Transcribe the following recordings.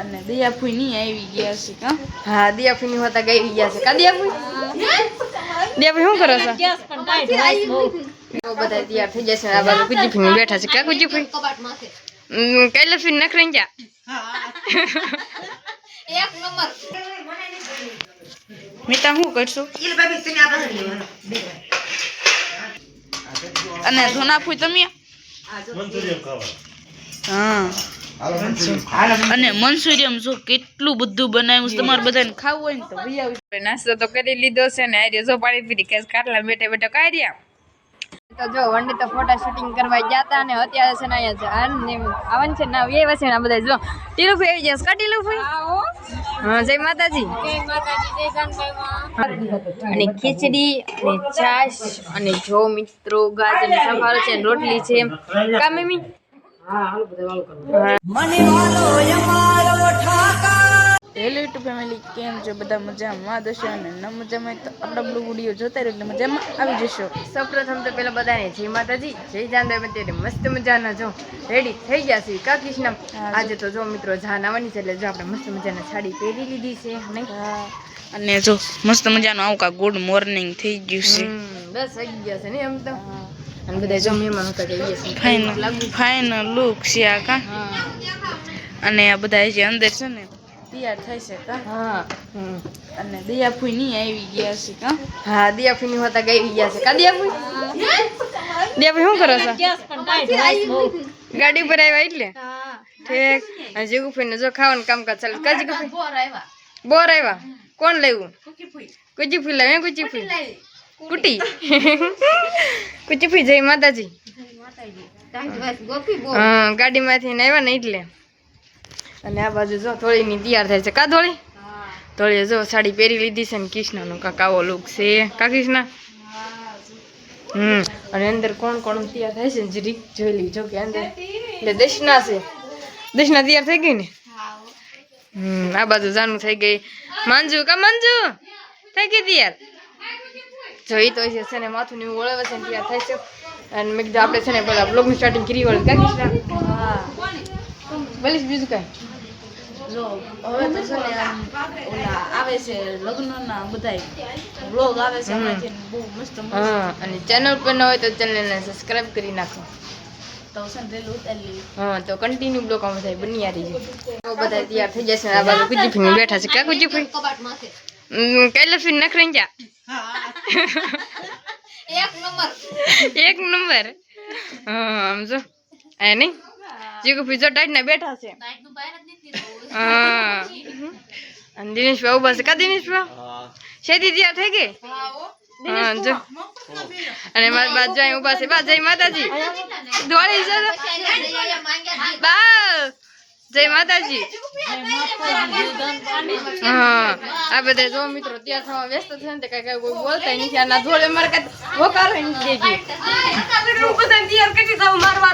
અને દયાફુઈ નહીં આવી ગયા છે કા? હા ની હોતા ગઈ ગયા છે. કા દિયાફી દિયાફી શું કરો છો? બધા તૈયાર થઈ જશે આ બાજુ ગુજીફી બેઠા છે. કા ગુજીફી કૈલાસી નખરી ગયા મિતા શું કરશું? અને ધોનાફુઈ તમે? હા. અને મંચુરિયમ જો કેટલું બધું બનાવ્યું છે, તમારે બધાને ખાવું હોય ને તો ભાઈ નાસ્તો તો કરી લીધો છે ને, આર્ય જો પાણી પીધી કે કાટલા બેઠા બેઠા કાઢ્યા. તો જો, વંડી તો ફોટા શૂટિંગ કરવા ગયા હતા અને અત્યારે છે ને અહીંયા છે આવન છે ના એ વસે ને બધા, જો, ટીલુ ફઈ આવી જશે કા ટીલુ ફઈ? હા, જય માતાજી. અને ખીચડી, અને છાશ, અને જો મિત્રો, ગાજર સફારો છે રોટલી છે કા મમ્મી ફેમિલી કેમ છો? બધા મજામાં? દશો અને ન મજામાં? તો આપણા બ્લોગ વીડિયો જોતા રહો એટલે મજામાં આવી જશો. સૌપ્રથમ તો પેલા બધાને જય માતાજી જય જાનદેવ અત્યારે મસ્ત મજાના જો. રેડી થઈ ગયા છે. કા કૃષ્ણ? આજે તો જો મિત્રો જાન આવવાની છે એટલે જો આપણે મસ્ત મજાના સાડી પહેરી લીધી છે નહીં? અને જો મસ્ત મજાનું આવું કા ગુડ મોર્નિંગ થઈ ગયું છે. બસ આવી ગયા છે ને એમ તો. અને બધા જો મહેમાન હતા કે ફાઇનલ ફાઇનલ લુક છે આ કા? અને આ બધા જે અંદર છે ને તૈયાર થઈ છે કા? હા. હમ. અને દયાફુઈ નહીં આવી ગયા છે કા? હા દિયાફીની હોતા ગઈ ગયા છે. કા દિયાફી દિયાફી શું કરો છો? ગાડી પર આવ્યા એટલે? ઠીક. અને ને જો ખાવાનું કામકાજ ચાલે. કા જીગુફી બોર આવ્યા. કોણ લેવું કુચીફી લાવે કુચીફી કુટી. કુચીફી જય માતાજી. હા, ગાડીમાંથી આવ્યા ને એટલે. અને આ બાજુ જો થોડીની તૈયાર થાય છે. કા થોડી થોડી જો સાડી પહેરી લીધી છે ને કૃષ્ણનો. કાંક આવો લુક છે. કા કૃષ્ણ? હમ, અને અંદર કોણ કોણ તૈયાર થાય છે ને જરીક જોઈ લીજો કે અંદર. એટલે દર્શના છે. દર્શના તૈયાર થઈ ગઈ ને? હમ, આ બાજુ જાનું થઈ ગઈ. માંજુ, કા માંજુ? થઈ ગઈ તૈયાર? જોઈ તો છે છે ને માથું ને એવું વળાવે છે ને ત્યાં થાય છે. અને મેં કીધું આપણે છે ને પેલા બ્લોગની સ્ટાર્ટિંગ કરી વળે કાકી હા બોલીશ બીજું કાંઈ? જો હવે તો છે ને ઓલા આવે છે લગ્નના બધાય. વ્લોગ આવે છે એમાંથી બહુ મસ્ત મસ્ત. હા અને ચેનલ પર ન હોય તો ચેનલને સબસ્ક્રાઇબ કરી નાખો. તો હા તો કન્ટિન્યુ બ્લોક આમ થાય બની યારી છે બધા તૈયાર થઈ જશે આ બાજુ ગુજીફી બેઠા છે. ક્યાં ગુજીફી કૈલાસી નખરી ગયા એક નંબર. હા આમ જો. એ નહીં? જીગુફી જો ટાઈટ ને બેઠા છે. હા. અને દિનેશભાઈ ઊભા છે કા છે દીદી આ થઈ ગઈ? હા જો. અને મારી બાજુ અહીં ઊભા છે. બાજુ માતાજી. દોડી છે બા જય માતાજી. હા આ બધા જો મિત્રો તૈયાર થવા વ્યસ્ત છે ને કઈ કઈ કોઈ બોલતા નથી. આના ધોળે મારે કઈ હોકારો નથી દેજી બધા તૈયાર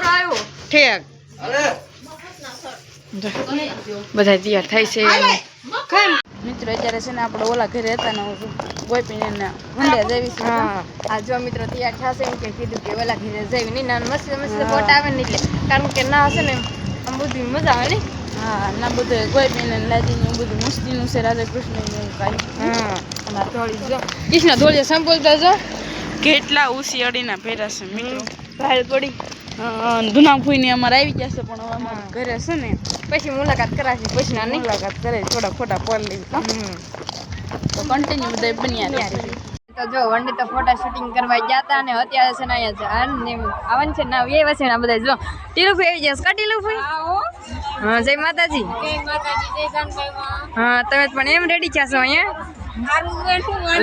આવ્યો ઠીક. બધા તૈયાર થાય છે. મિત્રો અત્યારે છે ને આપણે ઓલા ઘરે હતા ને ગોપીને છે હા. આ જો મિત્રો તૈયાર થશે એમ કે કીધું કે ઓલા ઘરે જઈ નહીં ના મસ્ત મસ્ત ફોટા આવે ને એટલે. કારણ કે ના હશે ને બધી મજા આવે ને? હા ના બધું કોઈ બેન લાદીને એવું બધું મસ્તીનું છે રાધા કૃષ્ણ એવું કાંઈ. હા. ધોળી જો કૃષ્ણ ધોળી સંપોલતા જો કેટલા ઉસી અડીના પહેરા છે મિત્રો. ભાઈ પડી ધુના ફૂઈને અમારે આવી ગયા છે પણ અમારે ઘરે છે ને. પછી મુલાકાત કરાશે પછી ના મુલાકાત કરે થોડા ફોટા પડ લઈ. હમ. તો કન્ટિન્યુ બધા બન્યા રહેશે તો જો વનડે તો ફોટા શૂટિંગ કરવા ગયા હતા અને અત્યારે છે ને અહીંયા છે. આવન છે ના એ વસે ને આ બધા જો. ટીલુફી આવી જશે કા ટીલુફી? હા જય માતાજી. હા તમે પણ એમ રેડી થયા છો અહીંયા?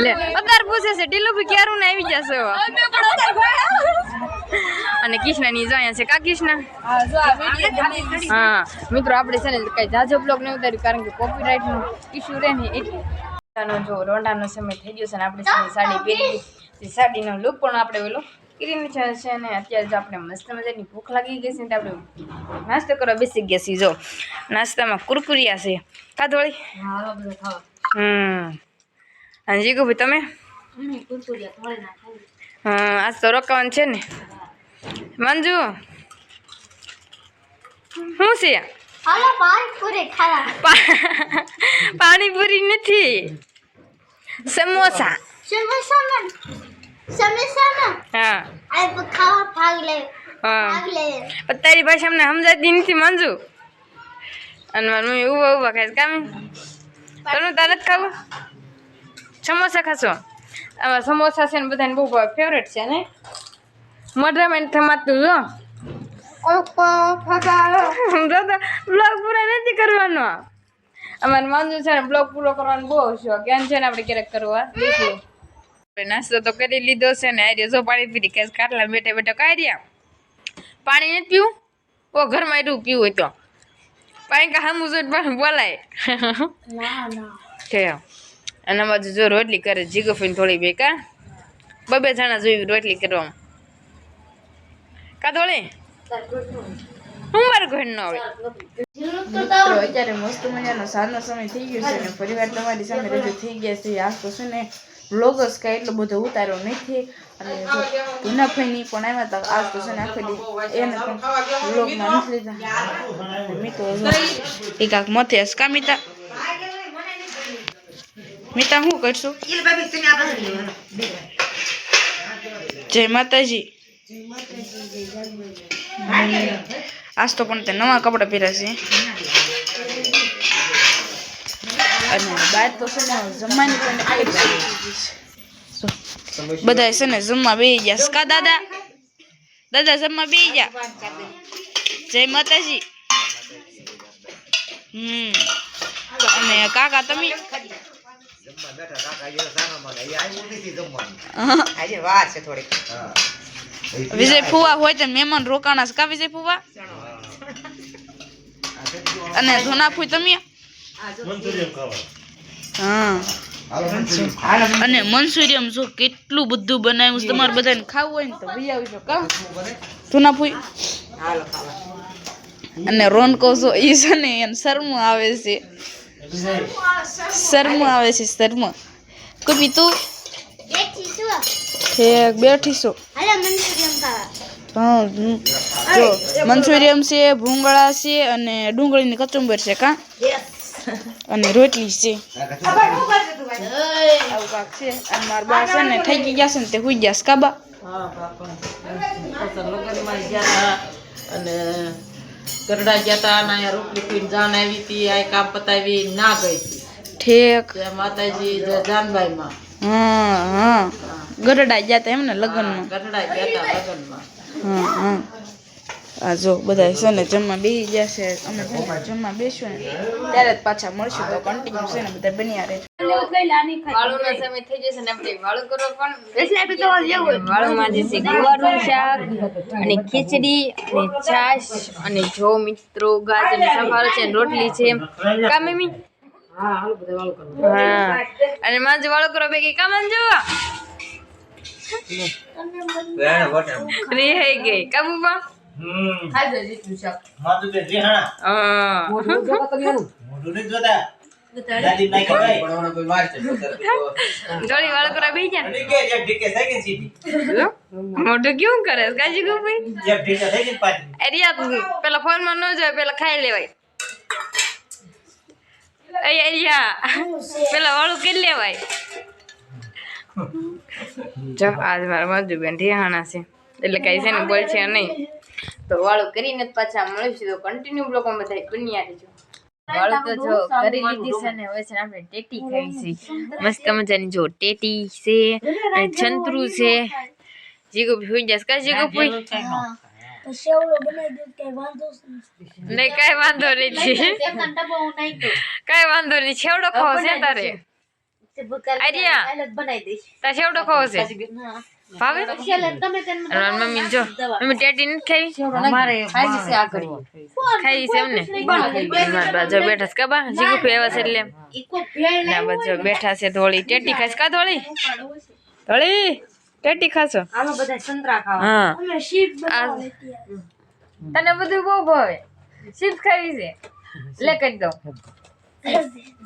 લે અત્યારે પૂછે છે ટીલુફી ક્યારું ને આવી જશો અને કૃષ્ણની જો અહીંયા છે કા કૃષ્ણ? હા મિત્રો આપણે છે ને કઈ જાજો બ્લોગ નહીં ઉતાર્યું કારણ કે કોપીરાઇટનું ઇશ્યુ રહે ને એટલે રોંડાનો જો રોંડાનો સમય થઈ ગયો છે ને આપણે સાડી પહેરી સાડીનો લુક પણ આપણે ઓલો કરીને છે છે ને અત્યારે જો આપણે મસ્ત મજાની ભૂખ લાગી ગઈ છે ને આપણે નાસ્તો કરવા બેસી ગયા છીએ જો. નાસ્તામાં કુરકુરિયા છે. કાધોળી હમ. અને જીગુ ભાઈ તમે હા આજ તો રોકાવાનું છે ને. મંજુ? શું છે? પાણીપુરી નથી. સમોસા. સમોસામાં સમોસામાં હા. આ ખાવા ભાગ લે. હા. ભાગ લે. પણ તારી ભાષા અમને સમજાતી નથી મંજુ. અને મારી મમ્મી ઊભા ઊભા કામ કામે તને તારે જ ખાવું? સમોસા ખાશો? આમાં સમોસા છે ને બધાને બહુ ફેવરેટ છે ને મોઢામાં થમાતું જો. દાદા બ્લોગ પૂરા નથી કરવાનો. અમારે મંજુ છે ને બ્લોગ પૂરો કરવાનો બહુ શોખ. કેમ છે ને આપણે ક્યારેક કરવા દેખીએ. નાસ્તો તો કરી લીધો છે ને આર્યો જો પાણી પીધી. કે કાટલા બેઠા બેઠા કાઢ્યા. પાણી નથી પીવું? ઓ ઘરમાં એટલું પીવું હોય તો. પાણી કા હામું જોઈ પણ બોલાય. છે. અને બાજુ જો રોટલી કરે જીગો ફઈને થોડી બેકા બબે જણા જોઈ રોટલી કરવામાં. કા થોડી હું મારું ઘર ન મિત્રો અત્યારે મસ્ત મજાનો સાંજનો સમય થઈ ગયો છે અને પરિવાર તમારી સામે રજૂ થઈ ગયા છે આજ તો છે ને બ્લોગર્સ કાંઈ એટલો બધો ઉતાર્યો નથી અને ફઈની પણ આવ્યા હતા આજ તો છે ને આખો એને પણ બ્લોગમાં નથી લીધા મિત્રો એક આંખ મથે હસકા મિતા મિતા શું કરશું જય માતાજી આજ તો પણ તે નવા કપડાં પહેર્યા છે. અને બાર તો છે ને જમવાની પણ આવી. બધા છે. ને જમવા બેસી ગયા. કા દાદા? દાદા જમવા બેસી ગયા? જય માતાજી. હમ. અને કાકા તમે? આજે વાત છે થોડીક. વિજય ફુવા હોય તો મહેમાન રોકાણા કા વિજય ફુવા? અને ધોના ફૂઈ તમે? હા. અને મંચુરિયમ જો કેટલું બધું બનાવ્યું તમારે બધાને ખાવું હોય ને તો ભાઈ આવજો, કા? ધોના ફૂઈ? અને રોનકો જો એ છે ને એને શરમું આવે છે. શરમું આવે છે, શરમું. કપી તું? ઠેક બેઠીશું. હા હમ. જો મંચુરિયમ છે ભૂંગળા છે અને ડુંગળીની કચુંબર છે કા? અને રોટલી છે. આવું કાંક છે. અને મારા બા છે ને થઈ ગયા છે ને તે હુઈ ગયા છે કાબા અને ગરડા ગયા હતા અને અહીંયા રોટલી પીને જાન આવી હતી આ કામ પતાવી ના ગઈ. ઠેક. માતાજી જાનભાઈ જાનબાઈમાં. હા. હા. ગરડા ગયા હતા એમ ને લગ્નમાં ગરડા ગયા હતા લગ્નમાં. હા હા. આ જો બધા છે ને જમવા બેસી ગયા છે અમે જમવા બેસું ને ત્યારે જ પાછા મળશું તો કન્ટિન્યુ છે ને બધા બન્યા રહે વાળુનો સમય થઈ જશે ને આપણે વાળું કરવા પણ વાળુમાં જે છે ગુવારનું શાક અને ખીચડી અને છાશ અને જો મિત્રો ગાજર સંભારો છે રોટલી છે. કા મમ્મી? હા હાલો બધા વાળું કરો. હા. અને માંજુ વાળો કરો ભેગી કા માંજુ રી હઈ ગઈ. કા બુબા ખાજો જીતું હા. જોડી વાળું કરવા બેસી જા ને મોઢું કેવું કરે? ગોપાઈ એરિયા પેલા ફોનમાં ન જાય પેલા ખાઈ લેવાય. અહીંયા એરિયા પેલા વાળું કરી લેવાય. જો આજ મારા મજુ બેન ઢેહાણા છે. એટલે કઈ છે ને બોલ છે નહીં. તો વાળું કરીને પાછા મળીશું તો કન્ટિન્યુ બ્લોકમાં બધા બન્યા રહેજો. વાળું તો જો કરી લીધી છે ને હવે છે આપણે ટેટી ખાઈ છે. મસ્ત મજાની જો ટેટી છે અને છંતરું છે. જીગુ ભૂઈ જશે. કા જીગુ ભૂઈ કઈ વાંધો નહીં કઈ વાંધો નહીં છેવડો ખાવ છે તારે? તે બકાલ આર્યા. અલગ બનાવી દઈશ. તારે છેવડો ખાવો છે. ભાવે? મમ્મી જો મમ્મી ટેટી નથી ખાઈ? ખાઈ છે આગળ ખાઈ છે એમને. બાજુ બેઠા છે કબા જીગુ ભૂઈ છે એટલે ના બાજુ બેઠા છે ધોળી. ટેટી ખાશ કા ધોળી? ધોળી. ટેટી ખાશો? હાલો બધા સંતરા ખાવા. હા. તને બધું બહુ ભાવે. શીપ ખાવી છે. લે કરી દઉં.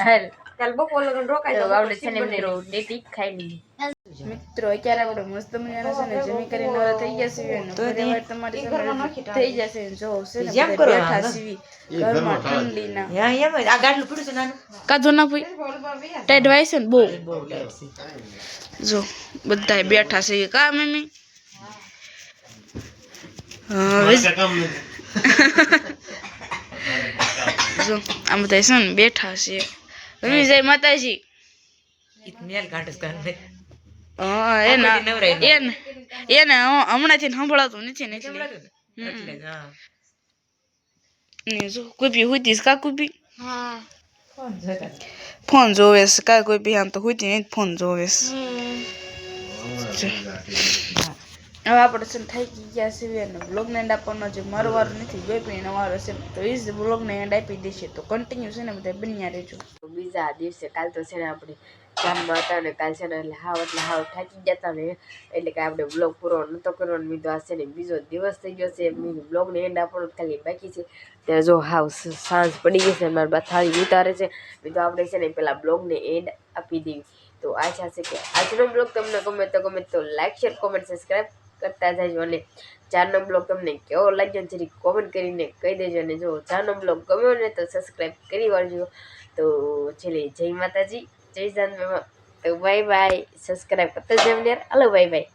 હાલ. કાલ બપોર લગન રોકાય તો તો આપણે છે ને મિત્રો ડેટી ખાઈ લીધી મિત્રો અત્યારે આપણે મસ્ત મજાના છે ને જમી કરીને નવરા થઈ ગયા છીએ અને થોડી વાર તમારી સામે થઈ જશે જો છે ને જેમ બધા કરો બેઠા આમ. છીએ ઘરમાં ઠંડીના હા એમ જ. આ ગાડલું પડ્યું છે નાનું કાધો ના પૂઈ ટાઈટ વાય છે ને બહુ બહુ ટાઈટ છે જો બધા બેઠા છે કા મમ્મી હવે જો આ બધા છે ને બેઠા છે મમ્મી જય માતાજી મેલ કાઢે છે હા હ- હમણાંથી સંભળાતું નથી ને એટલે હા. ને જો કા કોઈ બી કોણ જતા. ફોન જોવે છે કા કોઈ આમ તો હુતી નહીં ફોન જોવે છે. હવે આપણે છે ને થાકી ગયા છીએ અને બ્લોગને એન્ડ આપવાનો જે મારો વારો નથી બે પણ વારો છે તો એ જ બ્લોગને એન્ડ આપી દેશે. તો કન્ટિન્યુ છે ને બધા બન્યા રહેજો. બીજા દિવસે, કાલ તો છે ને આપણે ગામમાં હતા ને, કાલ છે ને એટલે હાવ એટલે હાવ થાકી ગયા હતા ને, એટલે કે આપણે બ્લોગ પૂરો નહોતો કરવાનો મીધો આ છે ને બીજો દિવસ થઈ ગયો છે બ્લોગને એન્ડ આપણો ખાલી બાકી છે. ત્યારે જો હાવ સાંજ પડી ગઈ છે, મારા બા થાળી ઉતારે છે મીધો આપણે છે ને પેલા બ્લોગને એન્ડ આપી દેવી તો આશા છે કે આજનો બ્લોગ તમને ગમે તો ગમે તો લાઈક શેર કોમેન્ટ સબસ્ક્રાઈબ કરતા જજો અને ચારનો બ્લોગ તમને કેવો લાગ્યો જરી કોમેન્ટ કરીને કહી દેજો અને જો ચારનો બ્લોગ ગમ્યો ને તો સબસ્ક્રાઈબ કરી વાળજો. તો ચલે જય માતાજી, જય જાનવેમાં તો બાય બાય સબસ્ક્રાઈબ કરતા જમને હલો બાય બાય